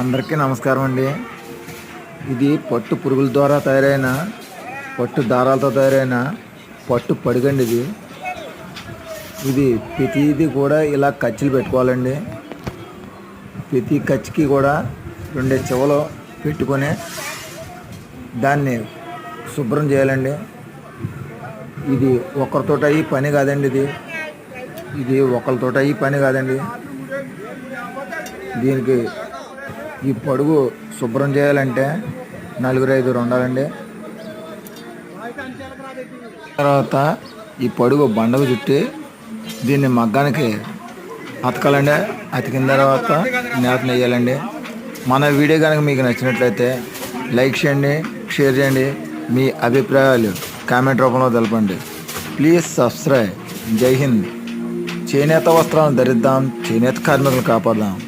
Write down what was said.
అందరికీ నమస్కారం అండి. ఇది పట్టు పురుగుల ద్వారా తయారైన పట్టు దారాలతో తయారైన పట్టు పడుగండి ఇది. ఇది ప్రతిది కూడా ఇలా కచ్చిలు పెట్టుకోవాలండి. ప్రతి కచ్చికి కూడా రెండు చెవలు పెట్టుకొని దాన్ని శుభ్రం చేయాలండి. ఇది ఒకరితో అయ్యి పని కాదండి ఇది. ఇది ఒకరితో అయ్యి పని కాదండి. దీనికి ఈ పొడుగు శుభ్రం చేయాలంటే నలుగురు ఐదుగురు ఉండాలండి. తర్వాత ఈ పొడుగు బండకు చుట్టి దీన్ని మగ్గానికి అతకాలండి. అతికిన తర్వాత నేత నెయ్యాలండి. మన వీడియో కనుక మీకు నచ్చినట్లయితే లైక్ చేయండి షేర్ చేయండి. మీ అభిప్రాయాలు కామెంట్ రూపంలో తెలపండి. Please subscribe. జై హింద్. చేనేత వస్త్రాలను ధరిద్దాం. చేనేత కార్మికులను కాపాడదాం.